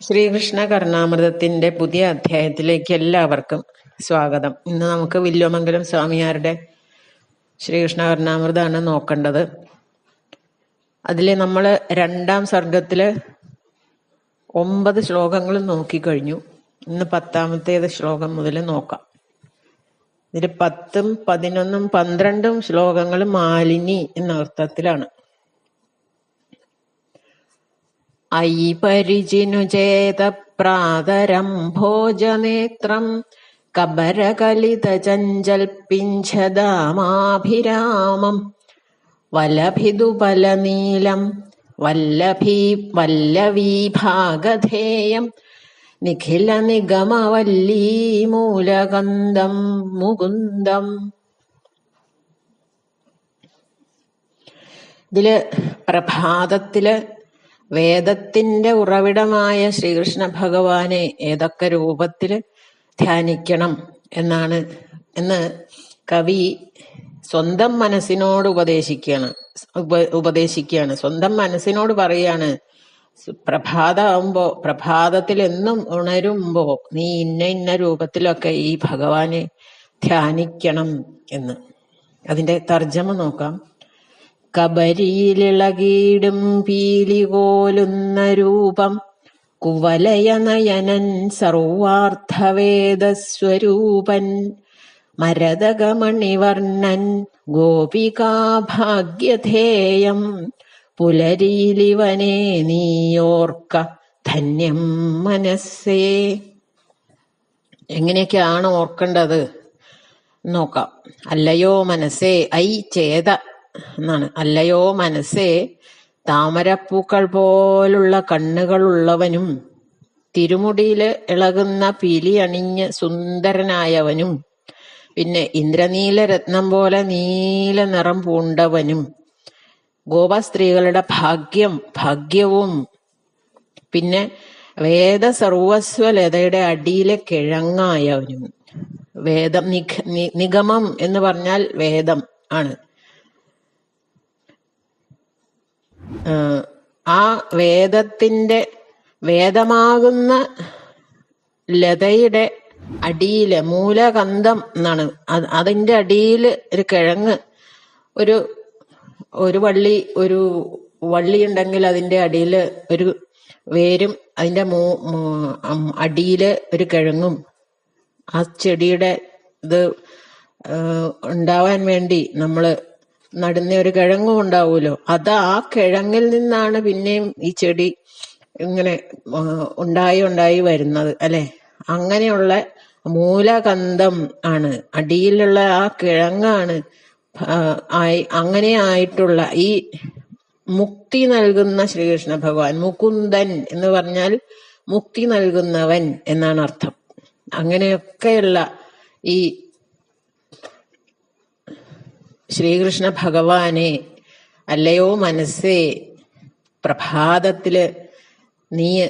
ശ്രീകൃഷ്ണ കർണാമൃതത്തിന്റെ പുതിയ അധ്യായത്തിലേക്ക് എല്ലാവർക്കും സ്വാഗതം. ഇന്ന് നമുക്ക് വില്ലോമംഗലം സ്വാമിയാരുടെ ശ്രീകൃഷ്ണ കർണാമൃതമാണ് നോക്കേണ്ടത്. അതിലെ നമ്മൾ രണ്ടാം സർഗത്തിൽ ഒമ്പത് ശ്ലോകങ്ങൾ നോക്കിക്കഴിഞ്ഞു. ഇന്ന് പത്താമത്തേത് ശ്ലോകം മുതൽ നോക്കാം. ഇതിൽ പത്തും പതിനൊന്നും പന്ത്രണ്ടും ശ്ലോകങ്ങൾ മാലിനി എന്ന അർത്ഥത്തിലാണ്. അയി പരിചിനു ചേത പ്രാതരം ഭോജനേത്രം കബരകലിത ചഞ്ചൽപ്പിഞ്ചതാമാഭിരാമം വലഭിദുപലനീലം വല്ലഭീ വല്ലവീഭാഗധേയം നിഖില നിഗമവല്ലീ മൂലകന്ദം മുകുന്ദം. ഇതിൽ പ്രഭാതത്തിൽ വേദത്തിന്റെ ഉറവിടമായ ശ്രീകൃഷ്ണ ഭഗവാനെ ഏതൊക്കെ രൂപത്തിൽ ധ്യാനിക്കണം എന്നാണ് എന്ന് കവി സ്വന്തം മനസ്സിനോട് ഉപദേശിക്കുകയാണ് ഉപ- ഉപദേശിക്കുകയാണ്. സ്വന്തം മനസ്സിനോട് പറയാണ് പ്രഭാതമാകുമ്പോ പ്രഭാതത്തിൽ എന്നും ഉണരുമ്പോ നീ ഇന്ന ഇന്ന രൂപത്തിലൊക്കെ ഈ ഭഗവാനെ ധ്യാനിക്കണം എന്ന്. അതിന്റെ തർജമ നോക്കാം. കബരിയിലിളകീടും പീലി കോലുന്ന രൂപം. കുവലയനയനൻ സർവാർത്ഥവേദസ്വരൂപൻ. മരതകമണിവർണൻ ഗോപികാഭാഗ്യധേയം. പുലരീലിവനെ നീയോർക്ക ധന്യം മനസ്സേ. എങ്ങനെയൊക്കെയാണ് ഓർക്കേണ്ടത്? നോക്കാം. അല്ലയോ മനസ്സേ ഐ ചേത എന്നാണ്. അല്ലയോ മനസ്സേ താമരപ്പൂക്കൾ പോലുള്ള കണ്ണുകളുള്ളവനും തിരുമുടിയിൽ ഇളകുന്ന പിലി അണിഞ്ഞ് സുന്ദരനായവനും പിന്നെ ഇന്ദ്രനീല രത്നം പോലെ നീല നിറം പൂണ്ടവനും ഗോപസ്ത്രീകളുടെ ഭാഗ്യം ഭാഗ്യവും പിന്നെ വേദ സർവസ്വലതയുടെ അടിയിലെ കിഴങ്ങായവനും. വേദം നിഗമം എന്ന് പറഞ്ഞാൽ വേദം ആണ്. ആ വേദത്തിന്റെ വേദമാകുന്ന ലതയുടെ അടിയിൽ മൂലകന്ധം എന്നാണ്. അതിന്റെ അടിയിൽ ഒരു കിഴങ്ങ് ഒരു ഒരു വള്ളി ഒരു വള്ളി ഉണ്ടെങ്കിൽ അതിന്റെ അടിയിൽ ഒരു വേരും അതിന്റെ മൂ അടിയിൽ ഒരു കിഴങ്ങും. ആ ചെടിയുടെ ഇത് ഉണ്ടാവാൻ വേണ്ടി നമ്മൾ നടുന്ന ഒരു കിഴങ്ങും ഉണ്ടാവുമല്ലോ. അത് ആ കിഴങ്ങിൽ നിന്നാണ് പിന്നെയും ഈ ചെടി ഇങ്ങനെ ഉണ്ടായി ഉണ്ടായി വരുന്നത് അല്ലെ? അങ്ങനെയുള്ള മൂലകന്ധം ആണ്. അടിയിലുള്ള ആ കിഴങ്ങാണ് ആയി അങ്ങനെ ആയിട്ടുള്ള ഈ മുക്തി നൽകുന്ന ശ്രീകൃഷ്ണ ഭഗവാൻ മുകുന്ദൻ എന്ന് പറഞ്ഞാൽ മുക്തി നൽകുന്നവൻ എന്നാണ് അർത്ഥം. അങ്ങനെയൊക്കെയുള്ള ഈ ശ്രീകൃഷ്ണ ഭഗവാനെ അല്ലയോ മനസ്സേ പ്രഭാതത്തിൽ നീ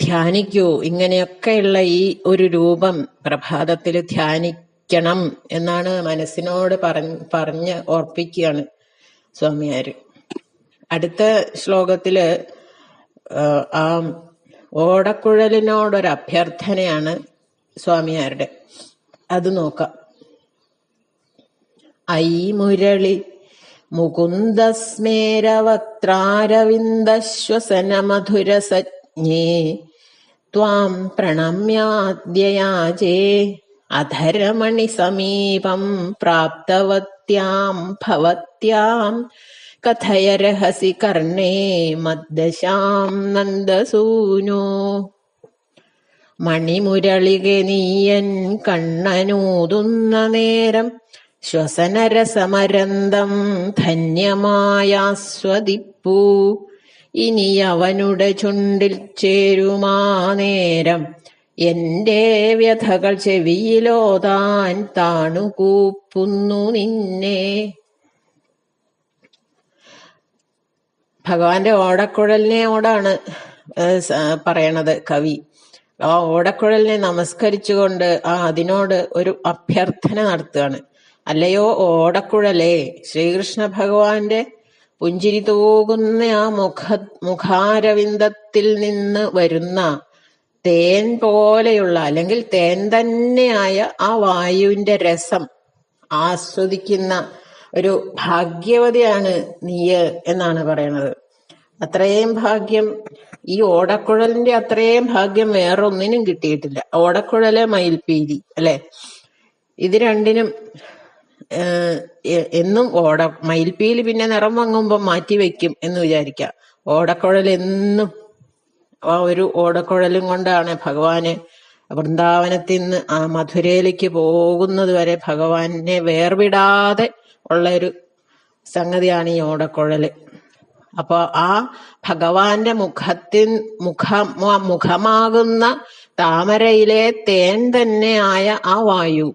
ധ്യാനിക്കൂ. ഇങ്ങനെയൊക്കെയുള്ള ഈ ഒരു രൂപം പ്രഭാതത്തിൽ ധ്യാനിക്കണം എന്നാണ് മനസ്സിനോട് പറഞ്ഞ് പറഞ്ഞ് ഓർപ്പിക്കുകയാണ് സ്വാമിയാര്. അടുത്ത ശ്ലോകത്തിൽ ആ, ഓടക്കുഴലിനോടൊരു അഭ്യർത്ഥനയാണ് സ്വാമിയാരുടെ. അത് നോക്കാം. ഐ മുരളി മുകുന്ദസ്മേരവക്ത്രാരവിന്ദശ്വസനമധുരസജ്ഞേ ത്വാം പ്രണമ്യാദ്യയാചേ അധരമണി സമീപം പ്രാപ്തവത്യാം ഭവത്യാം കഥയ രഹസി കർണേ മദ്ദശാം നന്ദസൂനോ മണിമുരളിക നീയൻ കണ്ണനൂതുന്ന നേരം ശ്വസനരസമരന്തം ധന്യമായാസ്വദിപ്പൂ. ഇനി അവനുടെ ചുണ്ടിൽ ചേരുമാ നേരം. എന്റെ വ്യഥകൾ ചെവിയിലോ താൻ താണുകൂപ്പുന്നു നിന്നെ. ഭഗവാന്റെ ഓടക്കുഴലിനെയോടാണ് ഓടാണ് പറയണത് കവി. ആ ഓടക്കുഴലിനെ നമസ്കരിച്ചുകൊണ്ട് ആ അതിനോട് ഒരു അഭ്യർത്ഥന നടത്തുകയാണ്. അല്ലയോ ഓടക്കുഴലേ? ശ്രീകൃഷ്ണ ഭഗവാന്റെ പുഞ്ചിരി തൂകുന്ന ആ മുഖ മുഖാരവിന്ദത്തിൽ നിന്ന് വരുന്ന തേൻ പോലെയുള്ള അല്ലെങ്കിൽ തേൻ തന്നെയായ ആ വായുവിന്റെ രസം ആസ്വദിക്കുന്ന ഒരു ഭാഗ്യവതിയാണ് നീയ് എന്നാണ് പറയുന്നത്. അത്രയും ഭാഗ്യം ഈ ഓടക്കുഴലിന്റെ അത്രയും ഭാഗ്യം വേറൊന്നിനും കിട്ടിയിട്ടില്ല. ഓടക്കുഴൽ മയിൽപീലി അല്ലെ? ഇത് രണ്ടിനും എന്നും ഓട മയിൽപീലി പിന്നെ നിറം വാങ്ങുമ്പോൾ മാറ്റി വെക്കും എന്ന് വിചാരിക്കാം. ഓടക്കുഴൽ എന്നും ആ ഒരു ഓടക്കുഴലും കൊണ്ടാണ് ഭഗവാന് വൃന്ദാവനത്തിൽ നിന്ന് ആ മധുരയിലേക്ക് പോകുന്നത് വരെ ഭഗവാനെ വേർവിടാതെ ഉള്ള ഒരു സംഗതിയാണ് ഈ ഓടക്കുഴൽ അപ്പൊ ആ ഭഗവാന്റെ മുഖത്തിൻ മുഖം മുഖമാകുന്ന താമരയിലെ തേൻ തന്നെയായ ആ വായു.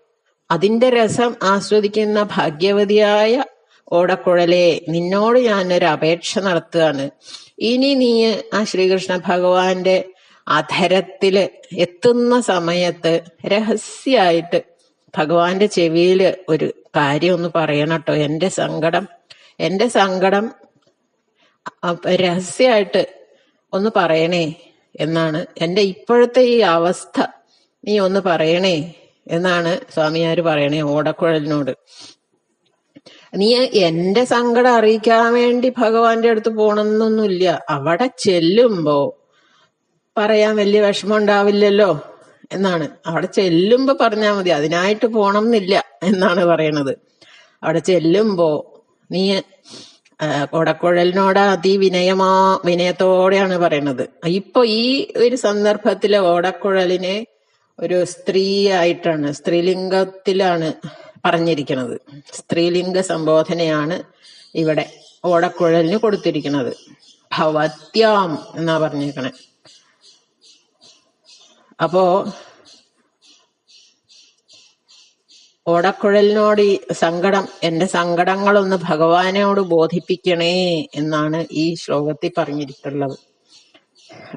അതിന്റെ രസം ആസ്വദിക്കുന്ന ഭാഗ്യവതിയായ ഓടക്കുഴലെ നിന്നോട് ഞാൻ ഒരു അപേക്ഷ നടത്തുകയാണ്. ഇനി നീ ആ ശ്രീകൃഷ്ണ ഭഗവാന്റെ അധരത്തിൽ എത്തുന്ന സമയത്ത് രഹസ്യായിട്ട് ഭഗവാന്റെ ചെവിയിൽ ഒരു കാര്യം ഒന്ന് പറയണം കേട്ടോ. എന്റെ സങ്കടം എന്റെ സങ്കടം രഹസ്യായിട്ട് ഒന്ന് പറയണേ എന്നാണ്. എന്റെ ഇപ്പോഴത്തെ ഈ അവസ്ഥ നീ ഒന്ന് പറയണേ. എന്നാണ് സ്വാമിയാര് പറയണേ ഓടക്കുഴലിനോട്. നീ എന്റെ സങ്കടം അറിയിക്കാൻ വേണ്ടി ഭഗവാന്റെ അടുത്ത് പോണമെന്നൊന്നുമില്ല അവിടെ ചെല്ലുമ്പോ പറയാൻ വലിയ വിഷമം ഉണ്ടാവില്ലല്ലോ എന്നാണ്. അവിടെ ചെല്ലുമ്പോ പറഞ്ഞാ മതി. അതിനായിട്ട് പോണം എന്നില്ല എന്നാണ് പറയണത്. അവിടെ ചെല്ലുമ്പോ നീ ആ, കൊടക്കുഴലിനോട് അതിവിനയമാ വിനയത്തോടെയാണ് പറയണത്. ഇപ്പൊ ഈ ഒരു സന്ദർഭത്തിലെ ഓടക്കുഴലിനെ ഒരു സ്ത്രീ ആയിട്ടാണ് സ്ത്രീലിംഗത്തിലാണ് പറഞ്ഞിരിക്കുന്നത്. സ്ത്രീലിംഗ സംബോധനയാണ് ഇവിടെ ഓടക്കുഴലിന് കൊടുത്തിരിക്കുന്നത്. ഭവത്യാം എന്നാ പറഞ്ഞേക്കണേ. അപ്പോ ഓടക്കുഴലിനോട് ഈ സങ്കടം എന്റെ സങ്കടങ്ങളൊന്ന് ഭഗവാനോട് ബോധിപ്പിക്കണേ എന്നാണ് ഈ ശ്ലോകത്തിൽ പറഞ്ഞിട്ടുള്ളത്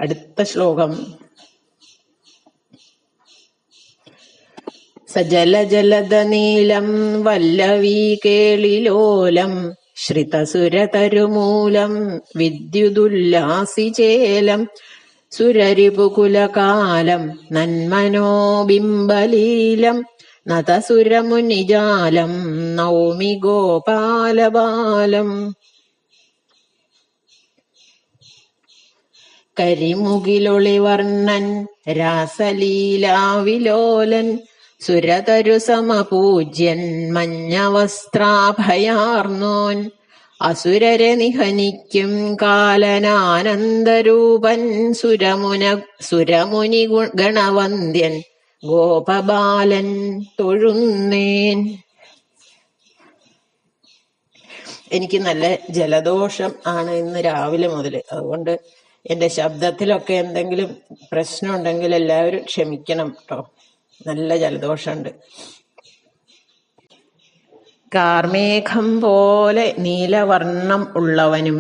അടുത്ത ശ്ലോകം സജലജലദനീലം വല്ലവീ കേളിലോലം ശ്രിതസുരതരുമൂലം വിദ്യുതുല്ലാസിചേലം സുരരിപുകുലകാലം നന്മനോബിംബലീലം നതസുരമുനിജാലം നൗമി ഗോപാലബാലം കരിമുകിലൊളിവർണൻ രാസലീലാവിലോലൻ സുരതരു സമപൂജ്യൻ മഞ്ഞവസ്ത്രാഭയാർന്നോൻ. അസുരരെ നിഹനിക്കും കാലനാനന്ദരൂപൻ സുരമുന സുരമുനി ഗണവന്ദ്യൻ ഗോപബാലൻ തൊഴുന്നേൻ. എനിക്ക് നല്ല ജലദോഷം ആണ് ഇന്ന് രാവിലെ മുതൽ. അതുകൊണ്ട് എന്റെ ശബ്ദത്തിലൊക്കെ എന്തെങ്കിലും പ്രശ്നം ഉണ്ടെങ്കിൽ എല്ലാവരും ക്ഷമിക്കണം കേട്ടോ നല്ല ജലദോഷമുണ്ട്. കാർമേഘം പോലെ നീലവർണം ഉള്ളവനും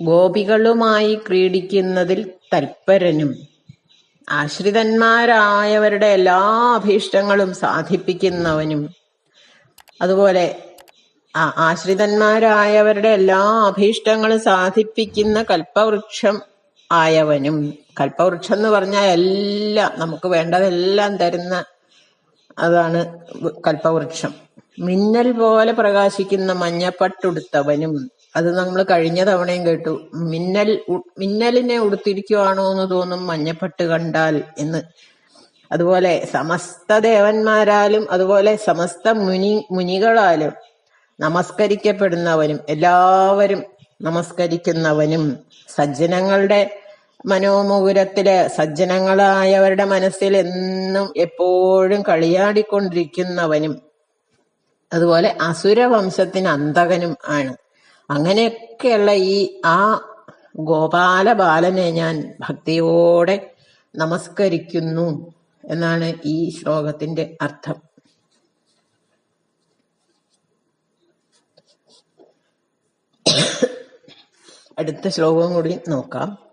ഗോപികളുമായി ക്രീഡിക്കുന്നതിൽ തൽപരനും ആശ്രിതന്മാരായവരുടെ എല്ലാ അഭീഷ്ടങ്ങളും സാധിപ്പിക്കുന്നവനും. അതുപോലെ ആശ്രിതന്മാരായവരുടെ എല്ലാ അഭീഷ്ടങ്ങളും സാധിപ്പിക്കുന്ന കൽപ്പവൃക്ഷം ആയവനും കൽപ്പവൃക്ഷം എന്ന് പറഞ്ഞാൽ എല്ലാം നമുക്ക് വേണ്ടതെല്ലാം തരുന്ന അതാണ് കൽപ്പവൃക്ഷം മിന്നൽ പോലെ പ്രകാശിക്കുന്ന മഞ്ഞപ്പട്ടുടുത്തവനും അത് നമ്മൾ കഴിഞ്ഞ തവണയും കേട്ടു. മിന്നൽ മിന്നലിനെ ഉടുത്തിരിക്കുവാണോ എന്ന് തോന്നും മഞ്ഞപ്പട്ട് കണ്ടാൽ എന്ന്. അതുപോലെ സമസ്ത ദേവന്മാരാലും അതുപോലെ സമസ്ത മുനി മുനികളാലും നമസ്കരിക്കപ്പെടുന്നവനും എല്ലാവരും നമസ്കരിക്കുന്നവനും സജ്ജനങ്ങളുടെ മനോമുകുരത്തിൽ സജ്ജനങ്ങളായവരുടെ മനസ്സിൽ എന്നും എപ്പോഴും കളിയാടിക്കൊണ്ടിരിക്കുന്നവനും അതുപോലെ അസുരവംശത്തിന് അന്തകനും ആണ്. അങ്ങനെയൊക്കെയുള്ള ഈ ആ ഗോപാല ബാലനെ ഞാൻ ഭക്തിയോടെ നമസ്കരിക്കുന്നു എന്നാണ് ഈ ശ്ലോകത്തിന്റെ അർത്ഥം. അടുത്ത ശ്ലോകവും കൂടി നോക്കാം.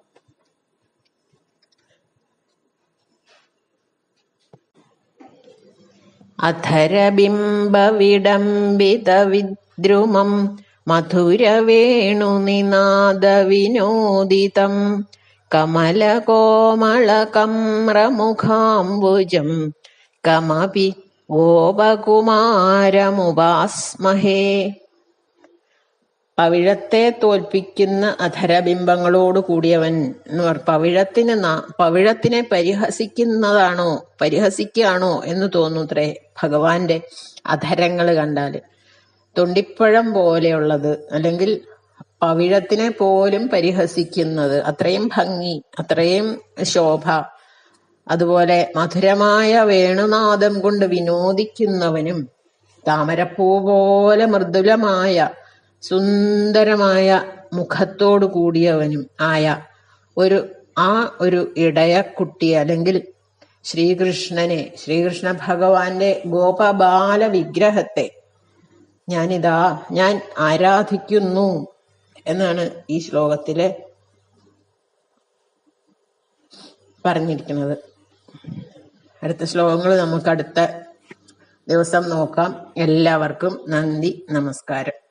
അധരബിംബവിഡംബിത വിദ്രുമം മധുരവേണുനിനാദവിനോദിതം കമലകോമളകമ്രമുഖാംബുജം കമപി ഗോപകുമാരമുപാസ്മഹേ. പവിഴത്തെ തോൽപ്പിക്കുന്ന അധരബിംബങ്ങളോട് കൂടിയവൻ എന്ന് പറ പവിഴത്തിന് പവിഴത്തിനെ പരിഹസിക്കുന്നതാണോ പരിഹസിക്കുകയാണോ എന്ന് തോന്നുത്രേ ഭഗവാന്റെ അധരങ്ങൾ കണ്ടാൽ. തൊണ്ടിപ്പഴം പോലെയുള്ളത് അല്ലെങ്കിൽ പവിഴത്തിനെ പോലും പരിഹസിക്കുന്നത് അത്രയും ഭംഗി അത്രയും ശോഭ അതുപോലെ മധുരമായ വേണുനാദം കൊണ്ട് വിനോദിക്കുന്നവനും താമരപ്പൂ പോലെ മൃദുലമായ സുന്ദരമായ മുഖത്തോടു കൂടിയവനും ആയ ഒരു ആ ഒരു ഇടയക്കുട്ടി അല്ലെങ്കിൽ ശ്രീകൃഷ്ണനെ ശ്രീകൃഷ്ണ ഭഗവാന്റെ ഗോപബാല വിഗ്രഹത്തെ ഞാനിതാ ഞാൻ ആരാധിക്കുന്നു എന്നാണ് ഈ ശ്ലോകത്തിൽ പറഞ്ഞിരിക്കുന്നത്. അടുത്ത ശ്ലോകങ്ങൾ നമുക്ക് അടുത്ത ദിവസം നോക്കാം. എല്ലാവർക്കും നന്ദി നമസ്കാരം.